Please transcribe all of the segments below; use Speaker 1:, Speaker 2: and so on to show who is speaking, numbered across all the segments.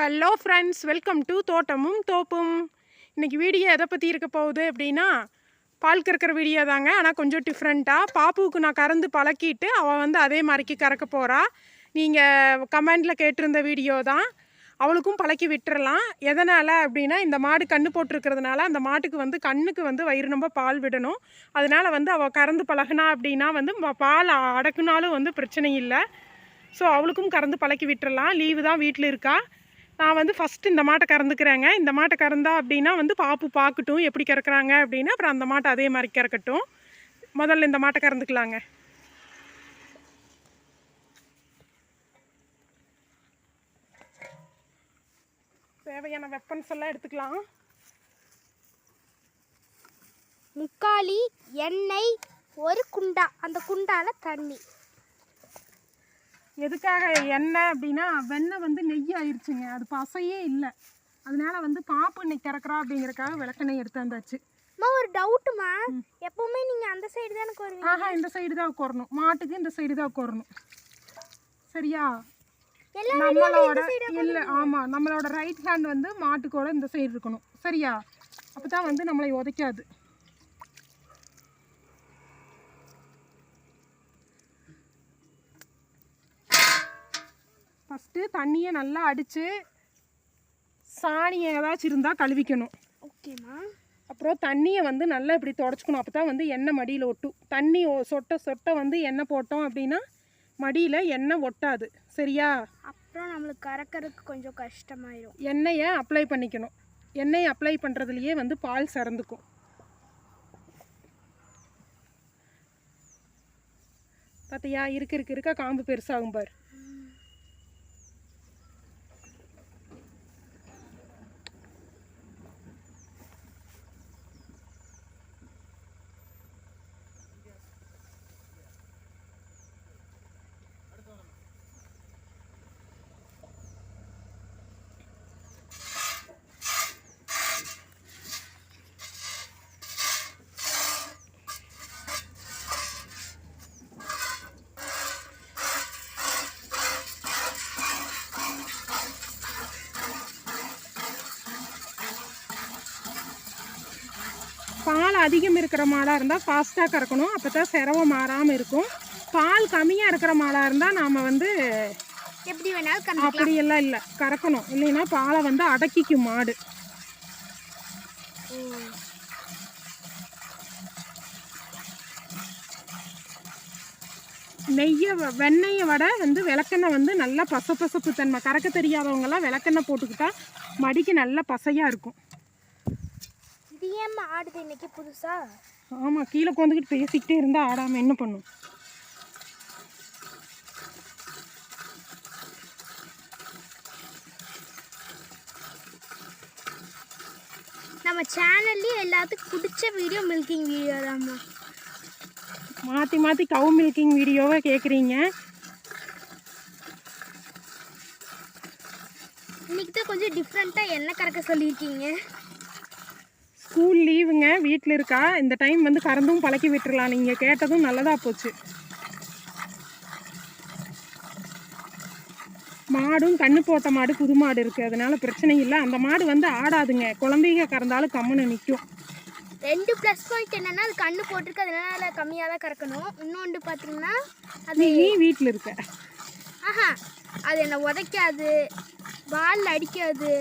Speaker 1: Hello friends welcome to தோட்டமும் தோப்பும் இன்றைக்கி வீடியோ எதை பற்றி இருக்க போகுது அப்படின்னா பால் கறக்கிற வீடியோ தாங்க. ஆனால் கொஞ்சம் டிஃப்ரெண்ட்டாக பாப்புவுக்கு நான் கறந்து பழக்கிட்டு அவள் வந்து அதே மாதிரிக்கு கறக்க போகிறா நீங்கள் கமெண்டில் கேட்டிருந்த வீடியோ தான். அவளுக்கும் பழக்கி விட்டுறலாம். எதனால் அப்படின்னா இந்த மாடு கண்ணு போட்டிருக்கிறதுனால அந்த மாட்டுக்கு வந்து கண்ணுக்கு வந்து வயிறு ரொம்ப பால் விடணும். அதனால் வந்து அவள் கறந்து பழகுனா அப்படின்னா வந்து பால் அடக்குனாலும் வந்து பிரச்சனை இல்லை. ஸோ அவளுக்கும் கறந்து பழக்கி விட்டுறலாம். லீவு தான் வீட்டில் இருக்கா. நான் வந்து ஃபஸ்ட்டு இந்த மாட்டை கறந்துக்கிறேங்க. இந்த மாட்டை கறந்தா அப்படின்னா வந்து பாப்பு பார்க்கட்டும் எப்படி கறக்குறாங்க அப்படின்னா அப்புறம் அந்த மாட்டை அதே மாதிரி கறக்கட்டும். முதல்ல இந்த மாட்டை கறந்துக்கலாங்க. தேவையான வெப்பன்ஸ் எல்லாம் எடுத்துக்கலாம்.
Speaker 2: முக்காலி எண்ணெய் ஒரு குண்டா. அந்த குண்டால தண்ணி.
Speaker 1: எதுக்காக எண்ணெய் அப்படின்னா வெண்ணெய் வந்து நெய் ஆயிடுச்சுங்க அது பசையே இல்லை. அதனால வந்து பாப்பு இன்னைக்கு கறக்குறா அப்படிங்கறக்காக விளக்கெண்ணெய் எடுத்து வந்தாச்சு.
Speaker 2: ஒரு டவுட்டுமா எப்பவுமே நீங்க அந்த சைடு தான் எனக்கு வருவீங்க
Speaker 1: ஆஹா இந்த சைடு தான் உட்காரணும் மாட்டுக்கு இந்த சைடு தான் உட்காரணும் சரியா? நம்மளோட இல்லை ஆமாம் நம்மளோட ரைட் ஹேண்ட் வந்து மாட்டுக்கோட இந்த சைடு இருக்கணும். சரியா? அப்போ தான் வந்து நம்மளை உதைக்காது. ஃபஸ்ட்டு தண்ணியை நல்லா அடித்து சாணி ஏதாச்சும் இருந்தால் கழுவிக்கணும்.
Speaker 2: ஓகேம்மா
Speaker 1: அப்புறம் தண்ணியை வந்து நல்லா இப்படி தொடச்சிக்கணும். அப்போ தான் வந்து எண்ணெய் மடியில் ஒட்டும் தண்ணி சொட்ட சொட்ட வந்து எண்ணெய் போட்டோம் அப்படின்னா மடியில் எண்ணெய் ஒட்டாது. சரியா?
Speaker 2: அப்புறம் நம்மளுக்கு கறக்கறதுக்கு கொஞ்சம் கஷ்டமாயிடும்
Speaker 1: எண்ணெயை அப்ளை பண்ணிக்கணும். எண்ணெய் அப்ளை பண்ணுறதுலையே வந்து பால் சிறந்துக்கும். பார்த்தியா இருக்க இருக்க இருக்க. காம்பு பெருசாகும் பார். பால் அதிகம் இருக்கிற மாடாக இருந்தால் ஃபாஸ்ட்டாக கறக்கணும். அப்போ தான் சிரவம் மாறாமல் இருக்கும். பால் கம்மியாக இருக்கிற மாடாக இருந்தால் நாம் வந்து
Speaker 2: எப்படி வேணாலும்
Speaker 1: அப்படியெல்லாம் இல்லை. கறக்கணும். இல்லைன்னா பாலை வந்து அடக்கிக்கும் மாடு. நெய்யை வெண்ணெயை விட வந்து விளக்கெண்ணெய் வந்து நல்லா பசப்பசப்பு தன்மை. கறக்க தெரியாதவங்கலாம் விளக்கெண்ணெய் போட்டுக்கிட்டா மடிக்கு நல்ல பசையாக இருக்கும்.
Speaker 2: ஏம்மா ஆடுது இன்னைக்கு புதுசா?
Speaker 1: ஆமாம் கீழே கொந்துக்கிட்டு பேசிக்கிட்டே இருந்தால் ஆடாமல் என்ன பண்ணும்?
Speaker 2: நம்ம சேனல்லே எல்லாத்துக்கும் பிடிச்ச வீடியோ மில்கிங் வீடியோ தான்மா
Speaker 1: மாற்றி மாற்றி கவு மில்கிங் வீடியோவை கேட்குறீங்க
Speaker 2: இன்னைக்கு தான் கொஞ்சம் டிஃப்ரெண்ட்டாக என்ன கறக்க சொல்லியிருக்கீங்க?
Speaker 1: ஸ்கூல் லீவுங்க வீட்டில் இருக்கா? இந்த டைம் வந்து கறந்தும் பழக்கி விட்டுறலாம். நீங்கள் கேட்டதும் நல்லதாக போச்சு. மாடும் கண்ணு போட்ட மாடு புது மாடு இருக்குது அதனால பிரச்சனை இல்லை. அந்த மாடு வந்து ஆடாதுங்க. குழந்தைங்க கறந்தாலும் கம்முன்னு நிற்கும்
Speaker 2: ரெண்டு ப்ளஸ் பாயிண்ட் என்னன்னா அது கண்ணு போட்டிருக்கு. அதனால கம்மியாக தான் கறக்கணும். இன்னொன்று பார்த்தீங்கன்னா அது
Speaker 1: நீ வீட்டில் இருக்க.
Speaker 2: ஆஹா அது என்னை உதைக்காது. பால் அடிக்காது.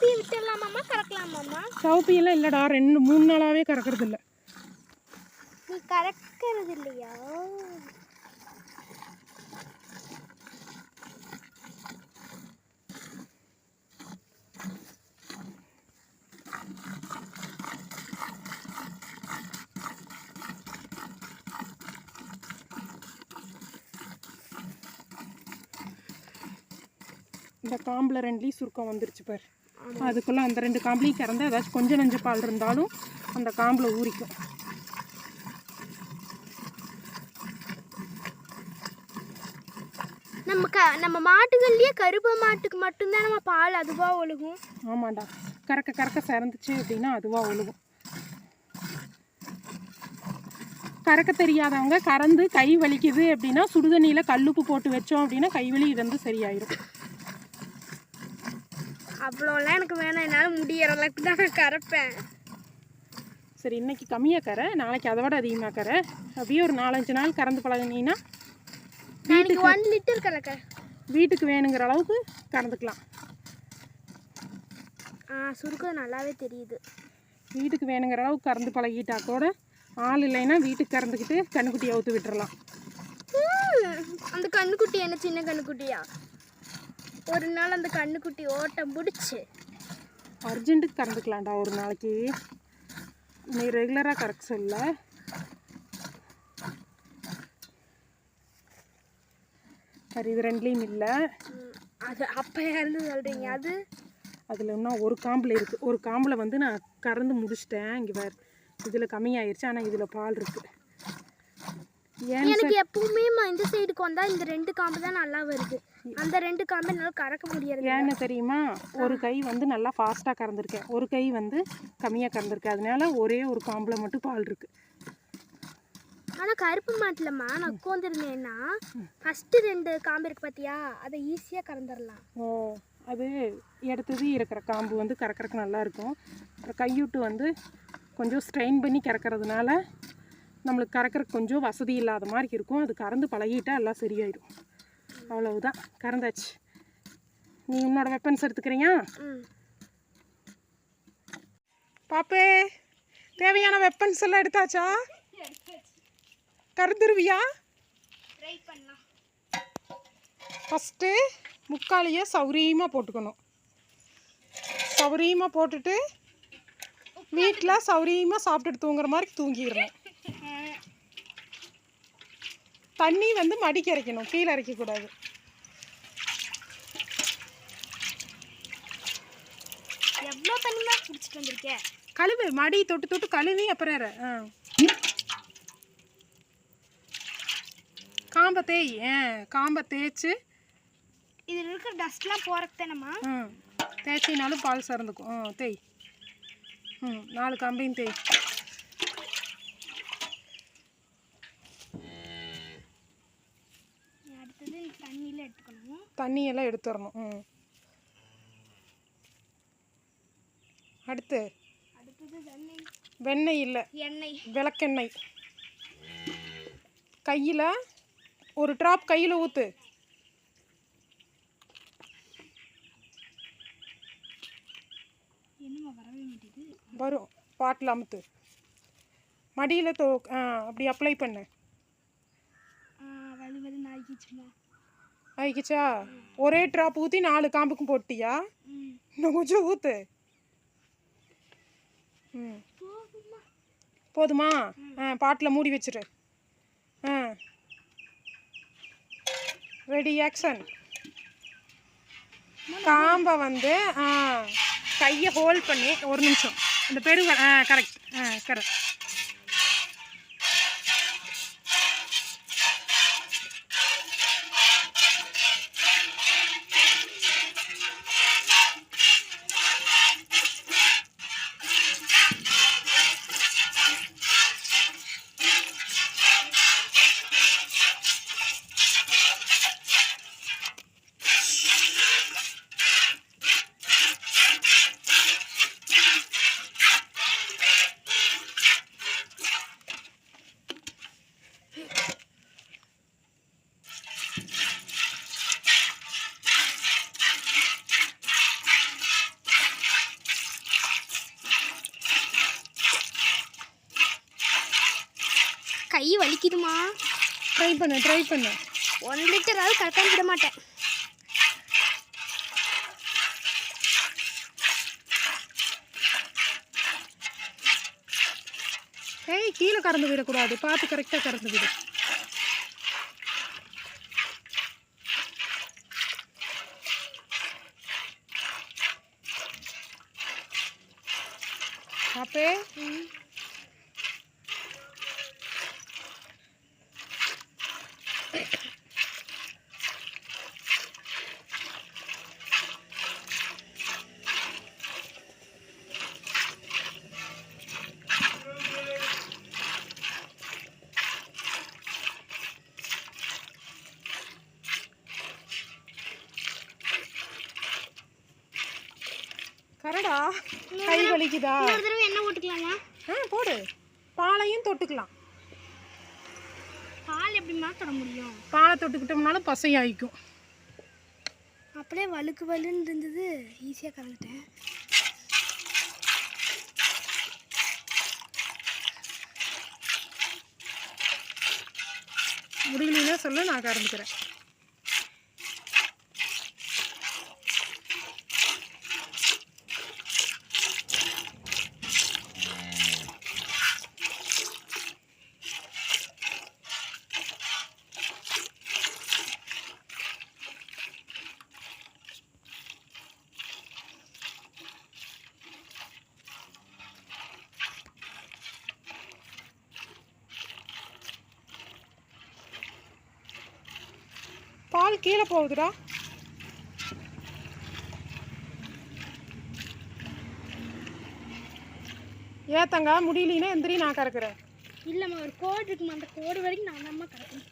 Speaker 2: சவுப்பியை விட்டுடலாமாம்மா? கறக்கலாமாம்மா?
Speaker 1: சவுப்பியெல்லாம் இல்லைடா ரெண்டு மூணு நாளாகவே கறக்கிறது இல்லை
Speaker 2: நீ கறக்கிறது இல்லையா
Speaker 1: இந்த காம்பில் ரெண்டுலேயும் சுருக்கம் வந்துருச்சு பார். அதுக்குள்ளே அந்த ரெண்டு காம்புலையும் கறந்து ஏதாச்சும் கொஞ்சம் நஞ்ச பால் இருந்தாலும் அந்த காம்பில் ஊறிக்கும்.
Speaker 2: நம்ம க நம்ம மாட்டுகள்லயே கருப்பு மாட்டுக்கு மட்டும்தான் நம்ம பால் அதுவா ஒழுகும்.
Speaker 1: ஆமாண்டா. கறக்க கறக்க சிறந்துச்சு அப்படின்னா அதுவாக ஒழுகும். கறக்க தெரியாதவங்க கறந்து கை வலிக்குது அப்படின்னா சுடுதண்ணியில் கல்லுப்பு போட்டு வச்சோம் அப்படின்னா கை வலி இது வந்து சரியாயிடும்
Speaker 2: அவ்வளோலாம் எனக்கு வேணாம். என்னால் முடியற அளவுக்கு தான் நான் கறப்பேன்.
Speaker 1: சரி இன்னைக்கு கம்மியாக கரை நாளைக்கு அதை விட அதிகமாக கரை அப்படியே ஒரு நாலஞ்சு நாள் கறந்து பழகுனீங்கன்னா
Speaker 2: இன்னைக்கு ஒன் லிட்டர் கலக்க
Speaker 1: வீட்டுக்கு வேணுங்கிற அளவுக்கு கறந்துக்கலாம்.
Speaker 2: ஆ சுருக்கம் நல்லாவே தெரியுது.
Speaker 1: வீட்டுக்கு வேணுங்கிற அளவுக்கு கறந்து பழகிட்டா கூட ஆள் இல்லைன்னா வீட்டுக்கு கறந்துக்கிட்டு கண்ணுக்குட்டியை அவுத்து விட்டுறலாம்.
Speaker 2: அந்த கண்ணுக்குட்டி என்ன சின்ன கண்ணுக்குட்டியா? ஒரு நாள் அந்த கண்ணுக்குட்டி ஓட்டம் பிடிச்சி.
Speaker 1: அர்ஜென்ட்டுக்கு கறந்துக்கலாம்டா ஒரு நாளைக்கு. நீ ரெகுலராக கறக்க சொல்ல. சரி இது ரெண்டுலேயும் இல்லை.
Speaker 2: அது அப்போ இருந்து சொல்கிறீங்க அது?
Speaker 1: அதில் இன்னும் ஒரு காம்பில் இருக்குது ஒரு காம்பில் வந்து நான் கறந்து முடிச்சிட்டேன். இங்கே வேறு இதில் கம்மியாயிருச்சு ஆனால் இதில் பால் இருக்குது
Speaker 2: எனக்கு எப்பவுமே இந்த சைடுக்கு வந்தா இந்த ரெண்டு காம்பு தான் நல்லா வருது. அந்த ரெண்டு காம்பு என்னால் கறக்க முடியாது
Speaker 1: ஏன்னு தெரியுமா? ஒரு கை வந்து நல்லா ஃபாஸ்ட்டாக கறந்துருக்கேன். ஒரு கை வந்து கம்மியாக கறந்துருக்கேன். அதனால ஒரே ஒரு காம்பில் மட்டும் பால் இருக்குது
Speaker 2: ஆனா கருப்பு மாட்டுலம்மா நான் உட்காந்துருந்தேன்னா ஃபர்ஸ்ட் ரெண்டு காம்பு இருக்கு பாத்தியா? அதை ஈஸியா கறந்துடலாம்
Speaker 1: ஓ அது எடுத்தது இருக்கிற காம்பு வந்து கறக்கறக்கு நல்லா இருக்கும். அப்புறம் கையூட்டு வந்து கொஞ்சம் ஸ்ட்ரெயின் பண்ணி கறக்கறதுனால நம்மளுக்கு கறக்கறக்கு கொஞ்சம் வசதி இல்லாத மாதிரி இருக்கும். அது கறந்து பழகிட்டா எல்லாம் சரியாயிடும் அவ்வளவுதான். கறந்தாச்சு. நீ உன்னோட வெப்பன்ஸ் எடுத்துக்கிறியா? பாப்பே தேவையான வெப்பன்ஸ் எல்லாம் எடுத்தாச்சா?
Speaker 2: பண்ணலாம்.
Speaker 1: ஃபஸ்ட்டு முக்காலியை சௌரியமாக போட்டுக்கணும். சௌரியமாக போட்டுட்டு வீட்டில் சௌரியமாக சாப்பிட்டுட்டு தூங்குற மாதிரி தூங்கிடணும். தண்ணி வந்து மடிக்க இறைக்கணும் கீழே இறைக்கக்கூடாது
Speaker 2: எவ்வளோ தண்ணிமா பிடிச்சிட்டு வந்திருக்கேன்
Speaker 1: கழுவு மடி தொட்டு தொட்டு கழுவி அப்புறம். ஆ. காம்பை தேய். ஆ காம்பை தேய்ச்சி.
Speaker 2: இதில் இருக்கிற டஸ்ட்லாம் போகிறக்கு தானேம்மா?
Speaker 1: ம் தேய்ச்சினாலும் பால் சிறந்துக்கும். ம் தேய். ம் நாலு கம்பையும் தேய்
Speaker 2: அடுத்தது தண்ணியில் எடுத்துக்கணும்.
Speaker 1: தண்ணியெல்லாம் எடுத்துடணும். ம். அடுத்து.
Speaker 2: அடுத்தது தண்ணி
Speaker 1: வெண்ணெய் இல்லை.
Speaker 2: எண்ணெய்.
Speaker 1: விளக்கெண்ணெய். கையில் ஒரு ட்ராப் கையில் ஊற்று வரும். பாட்டில் அமுத்து. மடியில் தோ அப்படி அப்ளை பண்ணு.
Speaker 2: வலு வலு நாய்க்கிச்சுமா
Speaker 1: ஆயிக்கிச்சா? ஒரே ட்ராப் ஊற்றி நாலு காம்புக்கும் போட்டியா? இன்னும் கொஞ்சம் ஊற்று ம்.
Speaker 2: போதுமா?
Speaker 1: ஆ பாட்டில் மூடி வச்சிரு. ஆ. ரெடி ஆக்ஷன் காம்பை வந்து ஆ கையை ஹோல்ட் பண்ணி ஒரு நிமிஷம். இந்த பெரு ஆ கரெக்ட் ஆ கரெக்ட் பண்ணு ட்ரை பண்ணு.
Speaker 2: ஒன் லிட்டராவது கரெக்டாக விட மாட்டேன்.
Speaker 1: ஏய் கீழே கறந்து விடக்கூடாது. பார்த்து கரெக்டாக கறந்து விடு. அப்பே கரடா கை வலிக்குதா?
Speaker 2: என்ன போட்டுக்கலாமா
Speaker 1: ஆ போடு. பாலையும் தொட்டுக்கலாம்.
Speaker 2: பால் எப்படிமா தொட முடியும்.
Speaker 1: பாலை தொட்டுக்கிட்டோம்னாலும் பசையாயிக்கும்.
Speaker 2: அப்படியே வழுக்கு வலுன்னு இருந்தது. ஈஸியாக கலந்துட்டேன்.
Speaker 1: முடியலன்னா சொல்லு நான் கறந்துக்கிறேன் பால் கீழே போகுதுடா. ஏத்தங்க முடியலன்னா எந்திரி நான் கறக்குறேன்.
Speaker 2: இல்லைம்மா ஒரு கோடு இருக்குமா அந்த கோடு வரைக்கும் நான் தான்மா கறக்கணும்.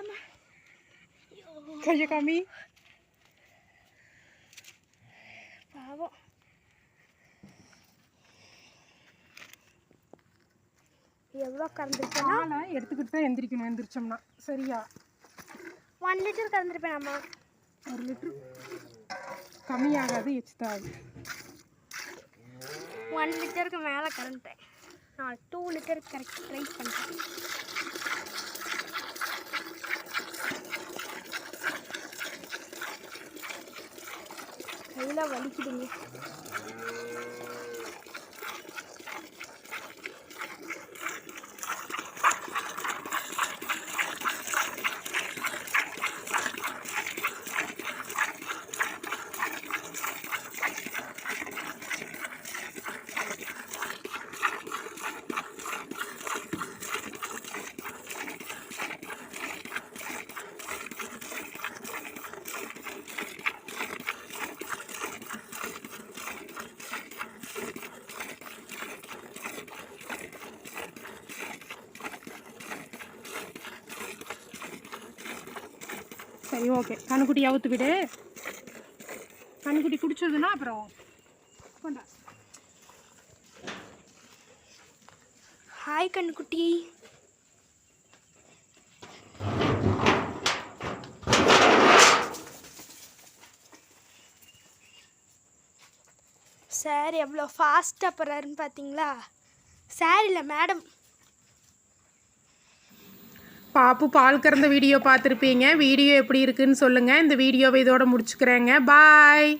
Speaker 2: அம்மா வாம்மா
Speaker 1: கையை காமி
Speaker 2: பாவம் எவ்வளோ கறந்துருப்பேனா?
Speaker 1: பாலை எடுத்துக்கிட்டு தான் எந்திரிக்கணும் எந்திரிச்சோம்னா. சரியா?
Speaker 2: ஒன் லிட்டர் கறந்துருப்பேனாம்மா
Speaker 1: ஒரு லிட்ரு கம்மியாகாது எச்சுதான்
Speaker 2: ஒன் லிட்டருக்கு மேலே கறந்துட்டேன். நான் டூ லிட்டருக்கு கரெக்ட் ட்ரை பண்ணிட்டேன் கையில் வலிக்குதுங்க.
Speaker 1: சரி ஓகே. கண்ணுக்குட்டி அவுத்து விடு. கண்ணுக்குட்டி குடிச்சதுன்னா அப்புறம் கொண்டா.
Speaker 2: ஹாய் கண்ணுக்குட்டி. சார் எவ்வளோ ஃபாஸ்ட்டாக போகிறாருன்னு பார்த்தீங்களா? சார் இல்லை மேடம்
Speaker 1: பாப்பு பால் கறந்த வீடியோ பார்த்துருப்பீங்க. வீடியோ எப்படி இருக்குன்னு சொல்லுங்கள் இந்த வீடியோவை இதோட முடிச்சுக்கிறேங்க. பாய்.